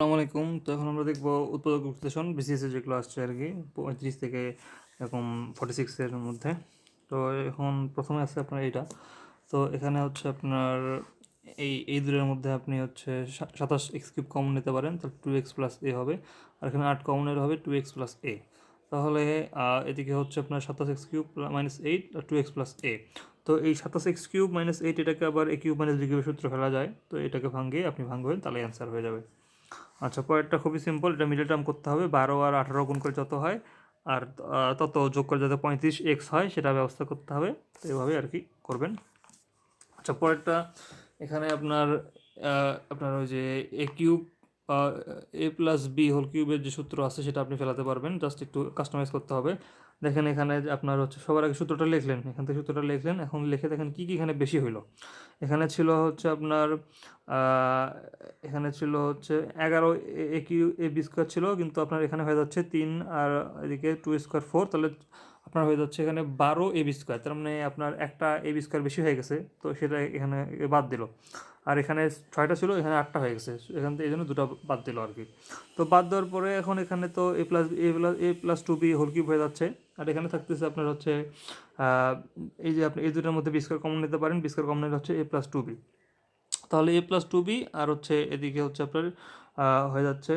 আসসালামু আলাইকুম। তো এখন আমরা দেখব উৎপাদক বিশ্লেষণ বিসিএস যেগুলো আসছে আর কি, পঁয়ত্রিশ থেকে এরকম ফর্টি সিক্সের মধ্যে। তো এখন প্রথমে আছে আপনার এইটা। তো এখানে হচ্ছে আপনার এই এই দূরের মধ্যে আপনি হচ্ছে সাতাশ এক্স কিউব কমন নিতে পারেন, তাহলে টু এক্স প্লাস এ হবে। আর এখানে আট কমনের হবে টু এক্স প্লাস এ তাহলে এদিকে হচ্ছে আপনার সাতাশ এক্স কিউব মাইনাস এইট আর টু এক্স প্লাস এ তো এই সাতাশ এক্স কিউব মাইনাস এইট এটাকে আবার এ কিউব মাইনাস বি কিউবের সূত্র ফেলা যায়। তো এটাকে ভাঙিয়ে আপনি ভাঙবেন তাহলে অ্যান্সার হয়ে যাবে। আচ্ছা পরেরটা খুবই সিম্পল এটা মিডল টার্ম করতে হবে, বারো আর আঠারো গুণ করে যত হয়, আর তত যোগ করে যাতে পঁয়ত্রিশ এক্স হয়, সেটা ব্যবস্থা করতে হবে, তো এভাবে আর কি করবেন। আচ্ছা পরেরটা, এখানে আপনার আপনার ওই যে A cube A plus B whole কিউবের যে সূত্র আছে সেটা আপনি ফেলাতে পারবেন। জাস্ট একটু কাস্টমাইজ করতে হবে। দেখেন এখানে আপনার হচ্ছে সবার আগে সূত্রটা লিখলেন। এখান থেকে সূত্রটা লিখলেন। এখন লিখে দেখেন কী কী এখানে বেশি হইল। এখানে ছিল হচ্ছে আপনার এখানে ছিল হচ্ছে এগারো A cube, A B square ছিল। কিন্তু আপনার এখানে হয়ে যাচ্ছে তিন আর এদিকে টু স্কোয়ার ফোর। তাহলে আপনার হয়ে যাচ্ছে এখানে বারো এ বি স্কোয়ার তার মানে আপনার একটা এ বি স্কোয়ার বেশি হয়ে গেছে, তো সেটা এখানে বাদ দিল। আর এখানে ছয়টা ছিল, এখানে আটটা হয়ে গেছে, এখান থেকে এই জন্য দুটো বাদ দিল আর কি। তো বাদ দেওয়ার পরে এখন এখানে তো A plus A plus A plus two B whole cube হয়ে যাচ্ছে। আর এখানে থাকতেছে আপনার হচ্ছে এই যে আপনি এই দুটোর মধ্যে বি স্কোয়ার কমন নিতে পারেন বি স্কোয়ার কমন নিলে হচ্ছে এ প্লাস টু বি তাহলে এ প্লাস টু বি আর হচ্ছে এদিকে হচ্ছে আপনার হয়ে যাচ্ছে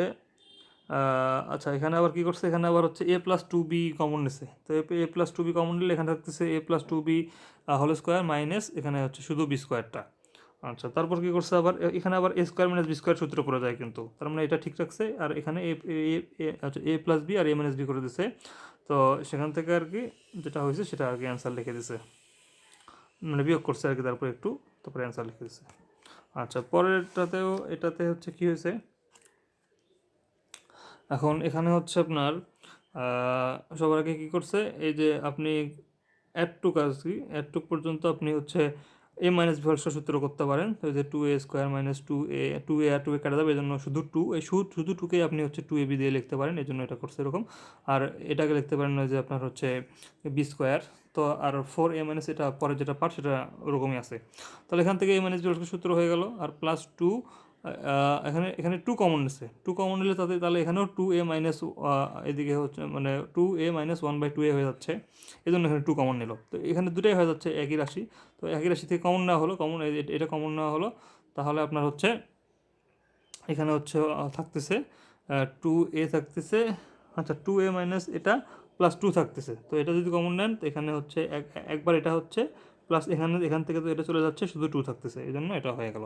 আচ্ছা এখানে আবার কি করছে? এখানে আবার হচ্ছে A plus two B common নিছে। তো A plus two B common নিলে এখানে থাকতেছে A plus two B whole square minus এখানে হচ্ছে শুধু বি স্কোয়ারটা আচ্ছা তারপর কি করছে আবার? এখানে আবার A square minus B square সূত্র করে যায় কিন্তু। তার মানে এটা ঠিক রাখছে। আর এখানে এ এ প্লাস বি আর এ মাইনাস বি করে দিছে। তো সেখান থেকে আর কি যেটা হয়েছে সেটা আর কি অ্যান্সার লিখে দিছে। মানে বিয়োগ করছে আর কি, তারপর একটু তারপরে অ্যান্সার লিখে দিছে। আচ্ছা পরেরটাতেও এটাতে হচ্ছে কি হয়েছে? এখন এখানে হচ্ছে আপনার সবার আগে কী করছে? এই যে আপনি অ্যাডটুক আর কি? অ্যাড অ্যাডটুক পর্যন্ত আপনি হচ্ছে এ মাইনাস ভরসা সূত্র করতে পারেন। তো যে two A square minus two A two A R two এ কাটা যাবে এই জন্য শুধু টু এই শুধু শুধু টুকে আপনি হচ্ছে টু এ বি দিয়ে লিখতে পারেন এই জন্য এটা করছে এরকম। আর এটাকে লিখতে পারেন যে আপনার হচ্ছে বি স্কোয়ার তো আর ফোর এ মাইনাস এটা পরে যেটা পার্ট সেটা ওরকমই আছে। তাহলে এখান থেকে এ মাইনাস ভরসা সূত্র হয়ে গেল। আর প্লাস টু এখানে এখানে টু কমন নিচ্ছে টু কমন নিলে তাতে তাহলে এখানেও টু এ মাইনাস এদিকে হচ্ছে মানে two A minus one by two A হয়ে যাচ্ছে। এই জন্য এখানে টু কমন নিল। তো এখানে দুটাই হয়ে যাচ্ছে, একই রাশি। তো একই রাশি থেকে কমন নেওয়া হলো কমন এটা কমন নেওয়া হলো। তাহলে আপনার হচ্ছে, এখানে হচ্ছে থাকতেছে টু এ থাকতেছে আচ্ছা টু এ মাইনাস এটা প্লাস টু থাকতেছে। তো এটা যদি কমন নেন, তো এখানে হচ্ছে, এক, একবার এটা হচ্ছে প্লাস এখানে, এখান থেকে তো এটা চলে যাচ্ছে, শুধু টু থাকতেছে। এই জন্য এটা হয়ে গেল।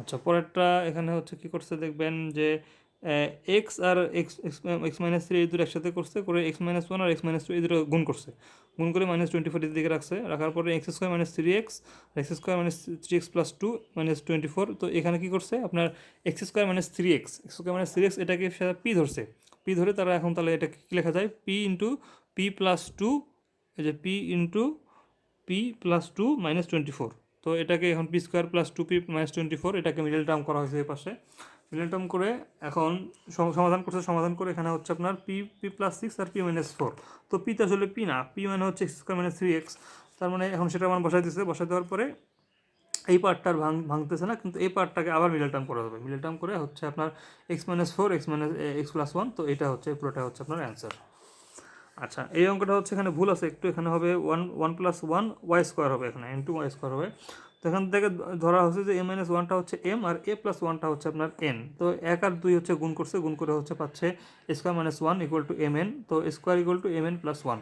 আচ্ছা পরেরটা এখানে হচ্ছে কি করছে দেখবেন যে এক্স আর এক্স এক্স মাইনাস থ্রি এই দুটো একসাথে করছে, করে এক্স মাইনাস ওয়ান আর এক্স মাইনাস টু এই দুটো গুণ করছে। গুণ করে মাইনাস টোয়েন্টি ফোর দিকে রাখছে, রাখার পরে X square minus three X X square minus three X plus two minus twenty four তো এখানে কী করছে? আপনার X square minus three X X square minus three X এটাকে সেটা পি ধরছে। পি ধরে তারা এখন তাহলে এটা কী লেখা যায়? P into P plus two এই যে P into P plus two minus twenty four তো এটাকে এখন P square plus two P minus twenty four এটাকে মিডল টার্ম করা হয়েছে এই পাশে। মিডল টার্ম করে এখন সম- সমাধান করছে, সমাধান করে এখানে হচ্ছে আপনার পি পি প্লাস সিক্স আর পি মাইনাস ফোর তো পিতে আসলে পি না পি মানে হচ্ছে X square minus three X তার মানে এখন সেটা আমার বসাই দিচ্ছে বসাই দেওয়ার পরে এই পার্টটা ভাঙ ভাঙতেছে না, কিন্তু এই পার্টটাকে আবার মিডল টার্ম করা হবে। মিডল টার্ম করে হচ্ছে আপনার X minus four X minus X plus one তো এটা হচ্ছে পুরোটা হচ্ছে আপনার অ্যান্সার আচ্ছা এই অঙ্কটা হচ্ছে এখানে ভুল আছে, একটু এখানে হবে one one plus one Y square হবে এখানে এন টু ওয়াই স্কোয়ার হবে। তো এখান থেকে ধরা হচ্ছে যে এম মাইনাস ওয়ানটা হচ্ছে এম আর এ প্লাস ওয়ানটা হচ্ছে আপনার এন তো এক আর দুই হচ্ছে গুণ করছে, গুণ করে হচ্ছে পাচ্ছে square minus one equal to M N তো square equal to M N plus one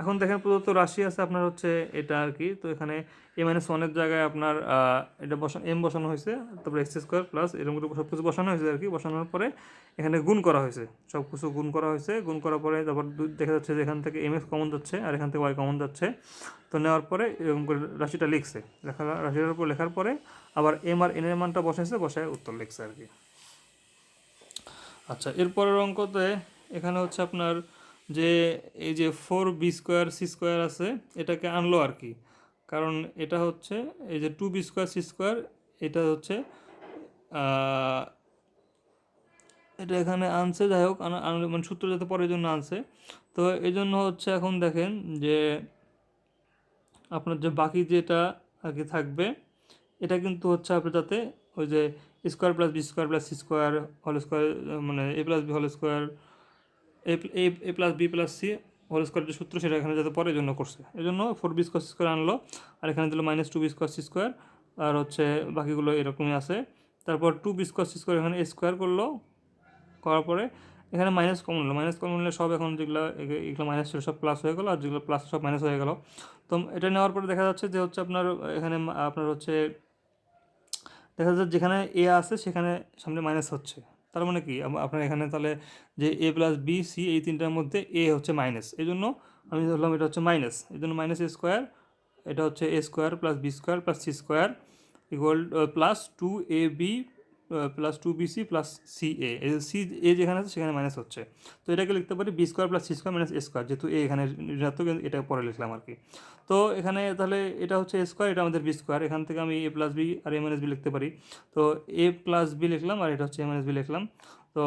এখন দেখেন প্রদত্ত রাশি আছে আপনার হচ্ছে এটা আর কি। তো এখানে এ মাইনাস ওয়ানের জায়গায় আপনার এটা বসানো এম বসানো হয়েছে, তারপরে এক্স স্কোয়ার প্লাস এরকম করে সব কিছু বসানো হয়েছে আর কি। বসানোর পরে এখানে গুণ করা হয়েছে, সব কিছু গুণ করা হয়েছে। গুণ করার পরে তারপর দেখা যাচ্ছে যে এখান থেকে এম এক্স কমন যাচ্ছে আর এখান থেকে ওয়াই কমন যাচ্ছে। তো নেওয়ার পরে এরকম করে রাশিটা লিখছে। লেখা, রাশিটার উপর লেখার পরে আবার এম আর এন মানটা বসাইছে, বসায় উত্তর লিখছে আর কি। আচ্ছা এরপরের অঙ্কতে এখানে হচ্ছে আপনার যে এই যে four B square C square আছে, এটাকে আনলো আর কি। কারণ এটা হচ্ছে, এই যে two B square C square এটা হচ্ছে এটা এখানে আনছে, যাই হোক মানে সূত্র যাতে পরে জন্য আনছে। তো এই জন্য হচ্ছে এখন দেখেন যে, আপনার যে বাকি যেটা আর কি থাকবে, এটা কিন্তু হচ্ছে আপনি যাতে ওই যে square plus B square plus C square হল স্কোয়ার মানে এ প্লাস বি হল square A A plus B plus C whole square যে সূত্র সেটা এখানে যাতে পরে জন্য করছে। এই জন্য ফোর বি স্কোয়ার স্কোয়ার আনলো। আর এখানে দিল minus two B square C square আর হচ্ছে বাকিগুলো এরকমই আছে। তারপর two B square C square এখানে এ স্কোয়ার করল। করার পরে এখানে মাইনাস কমন হলো। মাইনাস কমন হলে সব এখন যেগুলো এগ- এগুলো মাইনাস ছিল সব প্লাস হয়ে গেলো। আর যেগুলো প্লাস সব মাইনাস হয়ে গেলো। তো এটা নেওয়ার পরে দেখা যাচ্ছে যে হচ্ছে আপনার, এখানে আপনার হচ্ছে, দেখা যাচ্ছে যেখানে এ আছে সেখানে সামনে মাইনাস হচ্ছে। তার মানে কি? আপনার এখানে তাহলে যে এ প্লাস বি সি এই তিনটার মধ্যে এ হচ্ছে মাইনাস এই জন্য আমি ধরলাম এটা হচ্ছে মাইনাস এই জন্য মাইনাস এ স্কোয়ার এটা হচ্ছে A square plus B square plus C square equal plus two A B plus two B C plus C A C A যেখানে আছে, সেখানে মাইনাস হচ্ছে। তো এটাকে লিখতে পারি B square plus C square minus A square যেহেতু এ এখানে ঋণাত্মক এটা পরে লিখলাম আর কি। তো এখানে তাহলে এটা হচ্ছে এ স্কোয়ার এটা আমাদের বি স্কোয়ার এখান থেকে আমি এ প্লাস বি আর এ মাইনাস বি লিখতে পারি। তো এ প্লাস বি লিখলাম আর এটা হচ্ছে এ মাইনাস বি লিখলাম। তো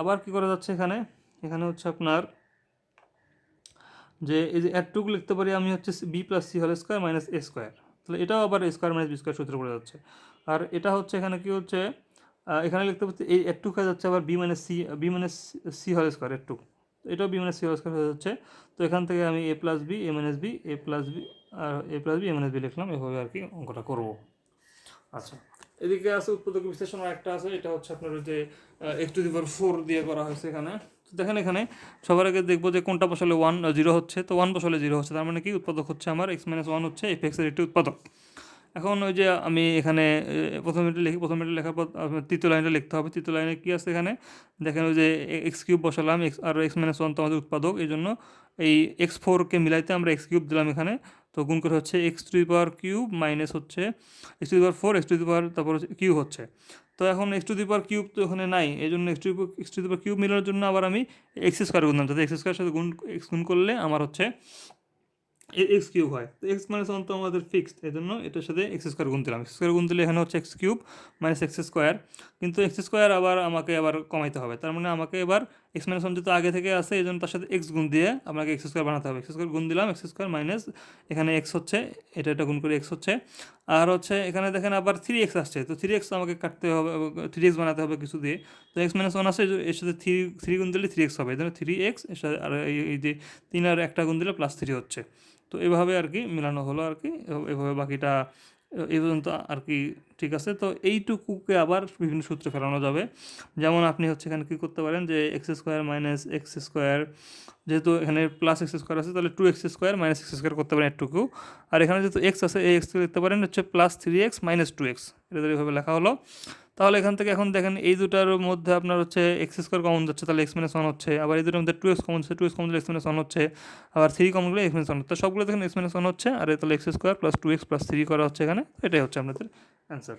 আবার কি করা যাচ্ছে এখানে? এখানে হচ্ছে আপনার যে এই যে এরটুকু লিখতে পারি আমি হচ্ছে বি প্লাস সি হল স্কোয়ার মাইনাস এ স্কোয়ার তাহলে এটাও আবার স্কোয়ার মাইনাস বি স্কোয়ার সূত্র পড়ে যাচ্ছে। আর এটা হচ্ছে এখানে কি হচ্ছে? এখানে লিখতে পারছি, এই এরটুকু হয়ে হচ্ছে আবার B minus C B minus C হল স্কোয়ার এরটুকু এটাও বি মাইনাস সি হল স্কোয়ার যাচ্ছে। তো এখান থেকে আমি A plus B A minus B A plus B R A plus B A minus B লিখলাম, এভাবে আর কি অঙ্কটা করব। আচ্ছা এদিকে আছে উৎপাদক বিশ্লেষণ একটা আছে, এটা হচ্ছে আপনার যে X to the power four দিয়ে করা হয়েছে এখানে। তো দেখেন এখানে, সবার আগে দেখব যে কোনটা বসালে ওয়ান জিরো হচ্ছে। তো ওয়ান বসালে জিরো হচ্ছে, তার মানে কি উৎপাদক হচ্ছে আমার এক্স মাইনাস ওয়ান হচ্ছে এফ এক্সের একটি উৎপাদক। এখন ওই যে আমি এখানে প্রথম এটা লিখি, প্রথম এটা লেখার পর তৃতীয় লাইনটা লিখতে হবে। তৃতীয় লাইনে কী আছে এখানে? দেখেন ওই যে এক্স কিউব বসালাম, এক্স আর এক্স মাইনাস ওয়ান তো আমাদের উৎপাদক এই জন্য এই এক্স ফোরকে মিলাইতে আমরা এক্স কিউব দিলাম এখানে। তো গুণ করে হচ্ছে X to power cube minus হচ্ছে X to power four, X to power তারপর হচ্ছে কিউব হচ্ছে। তো এখন X to the power cube তো ওখানে নাই এই জন্য X to X to the power cube মিলানোর জন্য আবার আমি এক্স স্কোয়ার গুণ যাতে এক্স স্কোয়ার সাথে গুণ, এক্স গুণ করলে আমার হচ্ছে এক্স কিউব হয়। তো এক্স মাইনাস ওয়ান তো আমাদের ফিক্সড এই জন্য এটার সাথে এক্স স্কোয়ার গুণ দিলাম। এক্স স্কোয়ার গুণ দিলে এখানে হচ্ছে X cube minus X square কিন্তু এক্স স্কোয়ার আবার আমাকে আবার কমাইতে হবে। তার মানে আমাকে এবার এক্স ওয়ান যেহেতু আগে থেকে আছে, এই জন্য তার সাথে এক্স গুণ দিয়ে আমাকে এক্স স্কোয়ার বানাতে হবে। এক্স স্কোয়ার গুণ দিলাম এক্স স্কোয়ার মাইনাস এখানে এক্স হচ্ছে, এটা এটা গুণ করে এক্স হচ্ছে। আর হচ্ছে এখানে দেখেন আবার থ্রি এক্স আসছে, তো থ্রি এক্স আমাকে কাটতে হবে থ্রি এক্স বানাতে হবে কিছু দিয়ে। তো এক্স মাইনাস ওয়ান আসে এর সাথে থ্রি থ্রি গুণ দিলে থ্রি এক্স হবে, এই জন্য থ্রি এক্সের সাথে আর এই- যে তিন আর একটা গুণ দিলে প্লাস থ্রি হচ্ছে। তো এভাবে আর কি মেলানো হলো আর কি এভাবে বাকিটা এই পর্যন্ত আর কি ঠিক আছে। তো এইটুকুকে আবার বিভিন্ন সূত্রে ফেলানো যাবে। যেমন আপনি হচ্ছে এখানে কী করতে পারেন যে X square minus X square যেহেতু এখানে প্লাস এক্স স্কোয়ার আছে, তাহলে two X square minus X square করতে পারেন এটুকু। আর এখানে যেহেতু এক্স আছে, এই এক্স লিখতে পারেন হচ্ছে plus three X minus two X এটা এইভাবে লেখা হলো। তাহলে এখান থেকে এখন দেখেন এই দুটার মধ্যে আপনার হচ্ছে এক্স স্কোয়ার কমন যাচ্ছে, তাহলে এক্স মাইনাস ওয়ান হচ্ছে। আবার এই দুটোর মধ্যে টু এক্স কমন যাচ্ছে two X common X minus one হচ্ছে। আবার থ্রি কমন গেলে এক্স মাইনাস ওয়ান তো সবগুলো দেখেন এক্স মাইনাস ওয়ান হচ্ছে, আর তাহলে X square plus two X plus three করা হচ্ছে এখানে। এটাই হচ্ছে আপনাদের অ্যান্সার